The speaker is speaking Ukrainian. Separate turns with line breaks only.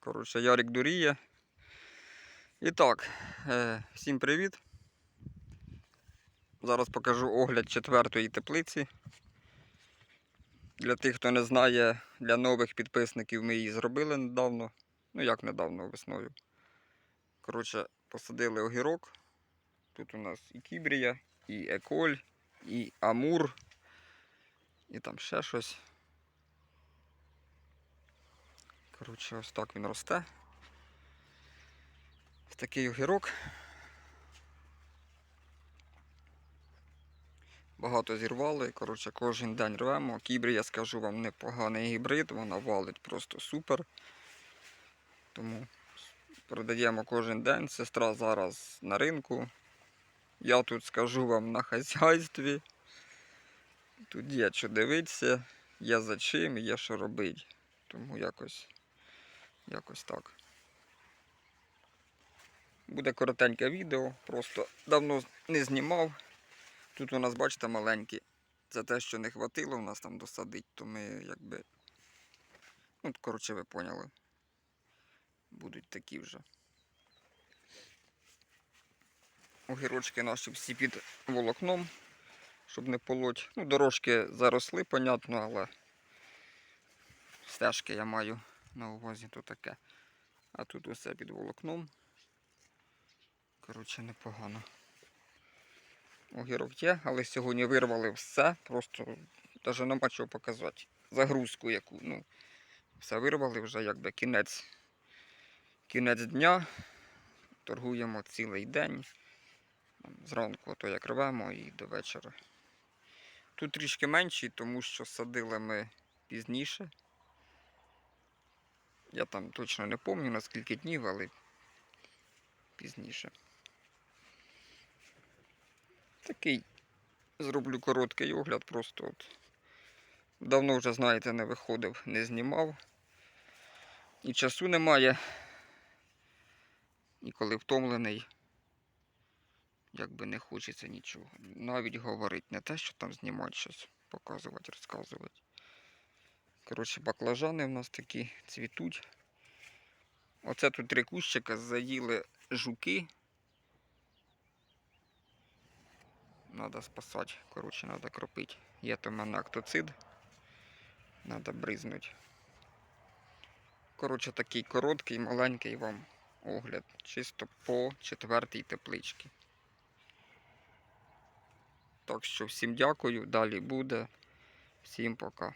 Коротше, Ярик дуріє. І так, е, всім привіт. Зараз покажу огляд четвертої теплиці. Для тих, хто не знає, для нових підписників ми її зробили недавно. Ну як недавно, весною. Коротше, посадили огірок. Тут у нас і кібрія, і еколь, і амур, і там ще щось. Коротше, ось так він росте. Ось такий огірок. Багато зірвали. Коротше, кожен день рвемо. Кібрі, я скажу вам, непоганий гібрид, вона валить просто супер. Тому продаємо кожен день. Сестра зараз на ринку. Я тут скажу вам на хазяйстві. Тут є що дивитися, є за чим, є що робити. Тому якось, якось так. Буде коротеньке відео, просто давно не знімав. Тут у нас, бачите, маленькі. Це те, що не хватило у нас там досадить, то ми якби. Ну, коротше, ви поняли. Будуть такі вже. Огірочки наші всі під волокном, щоб не полоть. Ну, дорожки заросли, понятно, але стежки я маю на увазі то таке. А тут усе під волокном. Коротше, непогано. Огірок є, але сьогодні вирвали все, просто навіть нема чого показати. Загрузку яку. Ну, все вирвали вже якби кінець, кінець дня. Торгуємо цілий день. Зранку то як рвемо і до вечора. Тут трішки менші, тому що садили ми пізніше. Я там точно не пам'ятаю на скільки днів, але пізніше. Такий зроблю короткий огляд, просто от. Давно вже, знаєте, не виходив, не знімав. І часу немає. І коли втомлений, якби не хочеться нічого. Навіть говорити, не те, що там знімати щось, показувати, розказувати. Коротше, баклажани в нас такі цвітуть. Оце тут три кущика заїли жуки. Надо спасати, коротше, надо кропити. Є в мене актоцид. Надо бризнуть. Коротше, такий короткий, маленький вам огляд. Чисто по четвертій тепличці. Так що всім дякую, далі буде. Всім пока.